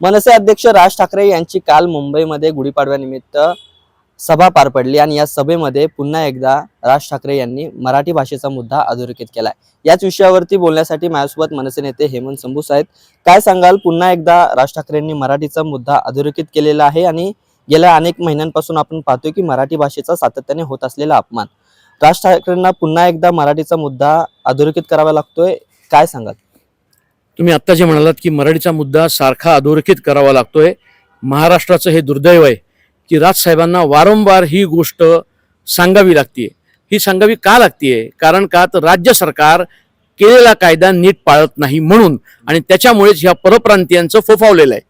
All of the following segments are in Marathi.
मनसे अध्यक्ष राज ठाकरे यांची काल मुंबईमध्ये गुढीपाडव्यानिमित्त सभा पार पडली आणि या सभेमध्ये पुन्हा एकदा राज ठाकरे यांनी मराठी भाषेचा मुद्दा अधोरेखित केलाय. याच विषयावरती बोलण्यासाठी माझ्यासोबत मनसे नेते हेमंत संभूस आहेत काय सांगाल? पुन्हा एकदा राज ठाकरेंनी मराठीचा मुद्दा अधोरेखित केलेला आहे आणि गेल्या अनेक महिन्यांपासून आपण पाहतोय की मराठी भाषेचा सातत्याने होत असलेला अपमान. राज ठाकरेंना पुन्हा एकदा मराठीचा मुद्दा अधोरेखित करावा लागतोय. काय सांगाल? तुम्ही आत्ता जे म्हणालात की मराठीचा मुद्दा सारखा अधोरेखित करावा लागतोय महाराष्ट्राचं हे दुर्दैव आहे की राजसाहेबांना वारंवार ही गोष्ट सांगावी लागतीये. ही सांगावी का लागतीये? कारण का तर राज्य सरकार केलेला कायदा नीट पाळत नाही म्हणून आणि त्याच्यामुळेच ह्या परप्रांतीयांचं फोफावलेलं आहे.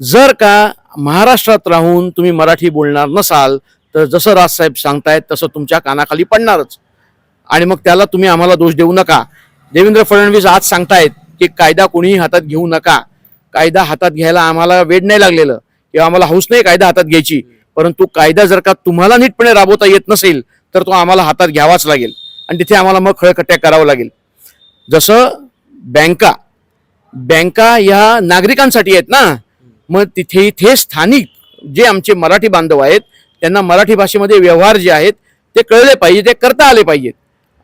जर का महाराष्ट्रात राहून तुम्ही मराठी बोलणार नसाल तर जसं राजसाहेब सांगतायत तसं तुमच्या कानाखाली पडणारच. आणि मग त्याला तुम्ही आम्हाला दोष देऊ नका. देवेंद्र फडणवीस आज सांगतायत की कायदा कोणीही हातात घेऊ नका. कायदा हातात घ्यायला आम्हाला वेळ नाही लागलेलं. किंवा आम्हाला हौस नाही कायदा हातात घ्यायची. परंतु कायदा जर का तुम्हाला नीटपणे राबवता येत नसेल तर तो आम्हाला हातात घ्यावाच लागेल. आणि तिथे आम्हाला मग खळखट्या करावं लागेल. जसं बँका बँका ह्या नागरिकांसाठी आहेत ना. मग तिथे इथे स्थानिक जे आमचे मराठी बांधव आहेत त्यांना मराठी भाषेमध्ये व्यवहार जे आहेत ते कळले पाहिजे ते करता आले पाहिजेत.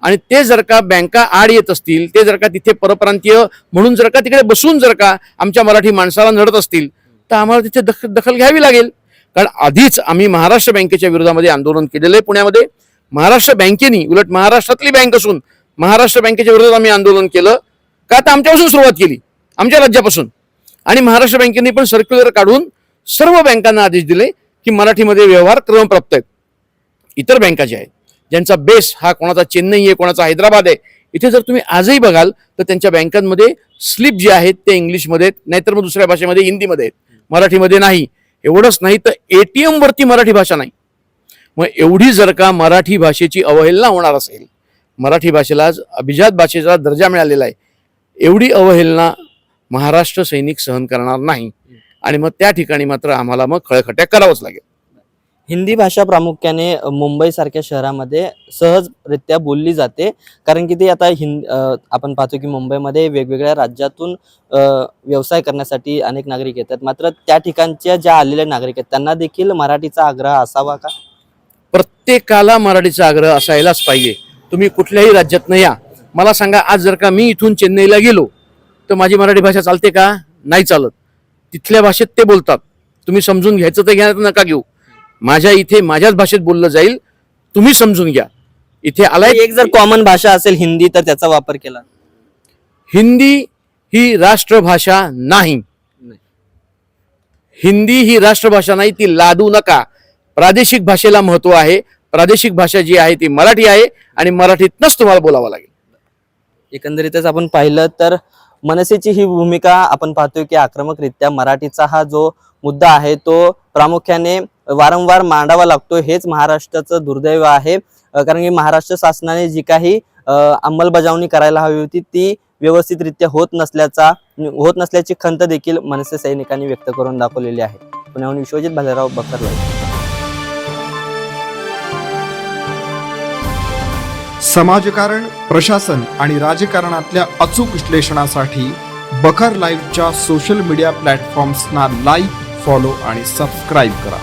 आणि ते जर का बँका आड येत असतील ते जर का तिथे परप्रांतीय म्हणून जर का तिकडे बसून जर का आमच्या मराठी माणसाला नडत असतील तर आम्हाला तिथे दख दखल घ्यावी लागेल. कारण आधीच आम्ही महाराष्ट्र बँकेच्या विरोधामध्ये आंदोलन केलेलं आहे पुण्यामध्ये. महाराष्ट्र बँकेनी उलट महाराष्ट्रातली बँक असून महाराष्ट्र बँकेच्या विरोधात आम्ही आंदोलन केलं. का तर आमच्यापासून सुरुवात केली? आमच्या राज्यापासून. आणि महाराष्ट्र बँकेने पण सर्क्युलर काढून सर्व बँकांना आदेश दिले की मराठीमध्ये व्यवहार क्रमप्राप्त आहेत. इतर बँका ज्या आहेत ज्यांचा बेस हा कोणाचा चेन्नई आहे कोणाचा हैदराबाद आहे इथे जर तुम्ही आजही बघाल तर त्यांच्या बँकांमध्ये स्लिप जे आहेत ते इंग्लिशमध्ये आहेत नाहीतर मग दुसऱ्या भाषेमध्ये हिंदीमध्ये आहेत. मराठीमध्ये नाही. एवढंच नाही तर एटीएम वरती मराठी भाषा नाही. मग एवढी जर का मराठी भाषेची अवहेलना होणार असेल मराठी भाषेला आज अभिजात भाषेचा दर्जा मिळालेला आहे एवढी अवहेलना महाराष्ट्र सैनिक सहन करणार नाही. आणि मग त्या ठिकाणी मात्र आम्हाला मग खळखट्या करावंच लागेल. हिंदी भाषा प्रामुख्याने मुंबईसारख्या शहरामध्ये सहजरित्या बोलली जाते. कारण की ते आता हिंद आपण पाहतो की मुंबईमध्ये वेगवेगळ्या राज्यातून व्यवसाय करण्यासाठी अनेक नागरिक येतात. मात्र त्या ठिकाणच्या ज्या आलेल्या नागरिक आहेत त्यांना देखील मराठीचा आग्रह असावा का? प्रत्येकाला मराठीचा आग्रह असायलाच पाहिजे. तुम्ही कुठल्याही राज्यातनं या. मला सांगा आज जर का मी इथून चेन्नईला गेलो तर माझी मराठी भाषा चालते का? नाही चालत. तिथल्या भाषेत ते बोलतात. तुम्ही समजून घ्यायचं तर घ्या नका घेऊ. माझ्या इथे माझ्याच भाषेत बोललं जाईल तुम्ही समजून घ्या. इथे आलाय एक जर कॉमन भाषा असेल हिंदी तर त्याचा वापर केला. हिंदी ही राष्ट्रभाषा नाही. हिंदी ही राष्ट्रभाषा नाही ती लादू नका. प्रादेशिक भाषेला महत्त्व आहे. प्रादेशिक भाषा जी आहे ती मराठी आहे आणि मराठीतनंच तुम्हाला बोलावं लागेल. एकंदरीतच आपण पाहिलं तर मनसेची ही भूमिका आपण पाहतोय की आक्रमकरित्या मराठीचा हा जो मुद्दा आहे तो प्रामुख्याने वारंवार मांडावा लागतो. हेच महाराष्ट्राचं दुर्दैव आहे. कारण की महाराष्ट्र शासनाने जी काही अंमलबजावणी करायला हवी होती ती व्यवस्थितरित्या होत नसल्याचा होत नसल्याची खंत देखील मनसे सैनिकांनी व्यक्त करून दाखवलेली आहे. पुण्याहून विश्वजित भालेराव बकरवाडी समाजकारण प्रशासन आणि राजकारणातल्या अचूक विश्लेषणासाठी बखर लाईव्हच्या सोशल मीडिया प्लॅटफॉर्म्सना लाईक फॉलो आणि सबस्क्राईब करा.